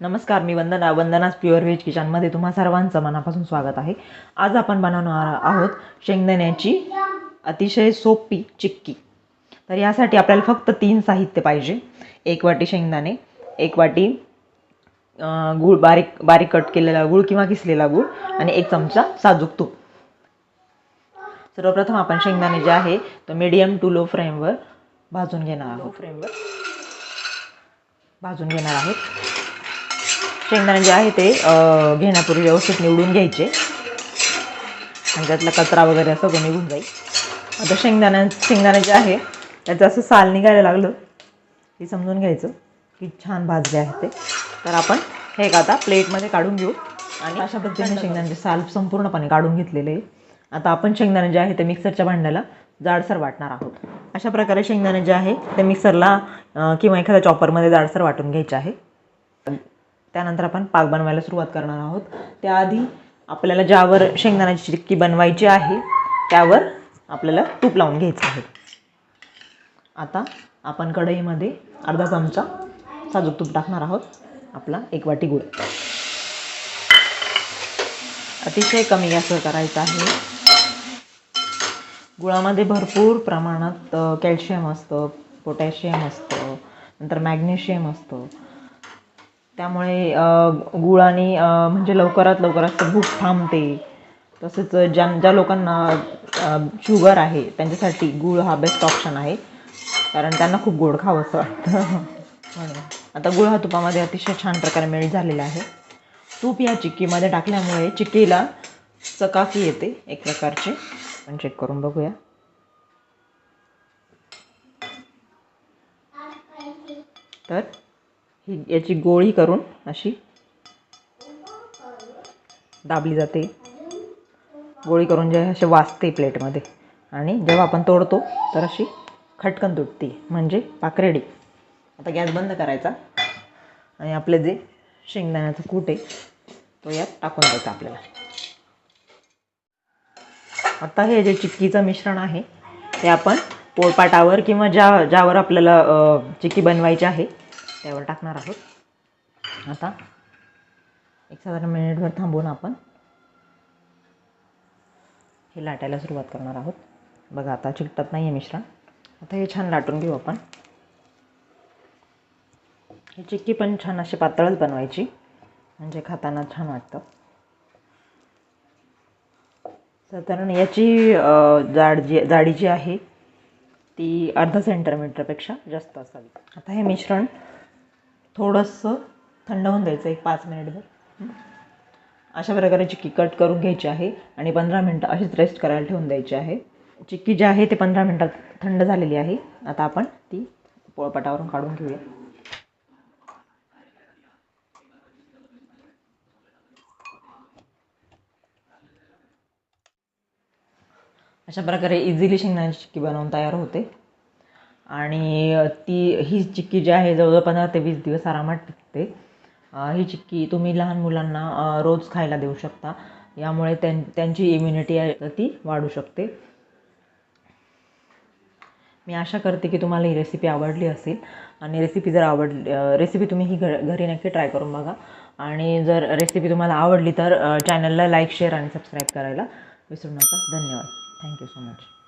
नमस्कार मी वंदना. वंदनाच pure veg किचनमध्ये तुम्हा सर्वांचं मनापासून स्वागत आहे. आज आपण बनवणार आहोत शेंगदाण्याची अतिशय सोपी चिक्की. तर यासाठी आपल्याला फक्त तीन साहित्य पाहिजे. एक वाटी शेंगदाणे एक वाटी गूळ बारीक बारीक कट केलेला गूळ किंवा किसलेला गूळ आणि एक चमचा साजूक तूप. सर्वप्रथम आपण शेंगदाणे जे आहे तो मीडियम टू लो फ्रेमवर भाजून घेणार आहोत. फ्रेमवर भाजून घेणार आहोत. शेंगदाणे जे आहे ते घेण्यापूर्वी व्यवस्थित निवडून घ्यायचे. आणि त्यातला कचरा वगैरे सगळं निघून जाईल. आता शेंगदाण्या शेंगदाणे जे आहे त्याचं असं साल निघायला लागलं. की समजून घ्यायचं की छान भाजले आहे ते. तर आपण हे एक आता प्लेटमध्ये काढून घेऊ. आणि अशा पद्धतीने शेंगदाण्याचे साल संपूर्णपणे काढून घेतलेले आहे. आता आपण शेंगदाणे जे आहे ते मिक्सरच्या भांड्याला जाडसर वाटणार आहोत. अशा प्रकारे शेंगदाणे जे आहे ते मिक्सरला किंवा एखाद्या चॉपरमध्ये जाडसर वाटून घ्यायचे आहे. त्यानंतर आपण पाक बनवायला सुरुवात करणार आहोत. त्याआधी आपल्याला ज्यावर शेंगदाण्याची चिक्की बनवायची आहे त्यावर आपल्याला तूप लावून घ्यायचं आहे. आता आपण कढईमध्ये अर्धा चमचा साजूक तूप टाकणार आहोत. आपला एक वाटी गुळ. अतिशय कमी गॅसवर करायचं आहे. गुळामध्ये भरपूर प्रमाणात कॅल्शियम असतं पोटॅशियम असतं नंतर मॅग्नेशियम असतं. त्यामुळे गुळाने म्हणजे लवकरात लवकर असं भूक थांबते. तसेच ज्या ज्या लोकांना शुगर आहे त्यांच्यासाठी गुळ हा बेस्ट ऑप्शन आहे. कारण त्यांना खूप गोड खावं असं वाटतं. म्हणून आता गुळ हा तुपामध्ये अतिशय छान प्रकारे मेल्ट झालेला आहे. तूप या चिक्कीमध्ये टाकल्यामुळे चिक्कीला चकाकी येते एक प्रकारची. आपण चेक करून बघूया. तर ही याची गोळी करून अशी दाबली जाते. गोळी करून जे असे वाजते प्लेटमध्ये. आणि जेव्हा आपण तोडतो तर अशी खटकन तुटते. म्हणजे पाक रेडी आता गॅस बंद करायचा. आणि आपले जे शेंगदाण्याचं कूट आहे तो यात टाकून द्यायचा आपल्याला. आता हे जे चिक्कीचं मिश्रण आहे ते आपण पोळपाटावर किंवा ज्या ज्यावर आपल्याला चिक्की बनवायची आहे त्यावर टाकणार आहोत. आता एक साधारण मिनिटभर थांबून आपण हे लाटायला सुरुवात करणार आहोत. बघा आता चिकटत नाही आहे मिश्रण. आता हे छान लाटून घेऊ आपण. ही चिक्की पण छान अशी पातळच बनवायची. म्हणजे खाताना छान वाटतं. साधारण याची जाड जी जाडी जी आहे ती अर्धा सेंटीमीटरपेक्षा जास्त असावी. आता हे मिश्रण थोडंसं थंड होऊन द्यायचं एक पाच मिनिटभर. अशा प्रकारे चिक्की कट करून घ्यायची आहे आणि पंधरा मिनटं अशीच रेस्ट करायला ठेवून द्यायची आहे. चिक्की जी आहे ते पंधरा मिनटात थंड झालेली आहे. आता आपण ती पोळपाटावरून काढून घेऊया. अशा प्रकारे इझिली शेंगदाण्याची चिक्की बनवून तयार होते. आणि ती ही चिक्की जी आहे जवळजवळ पंधरा ते वीस दिवस आरामात टिकते. ही चिक्की तुम्ही लहान मुलांना रोज खायला देऊ शकता. यामुळे त्यां त्यांची इम्युनिटी आहे ती वाढू शकते. मी आशा करते की तुम्हाला ही रेसिपी आवडली असेल. आणि रेसिपी जर आवडली रेसिपी तुम्ही ही घ घरी नक्की ट्राय करून बघा. आणि जर रेसिपी तुम्हाला आवडली तर चॅनलला लाईक शेअर आणि सबस्क्राईब करायला विसरू नका. धन्यवाद. Thank you so much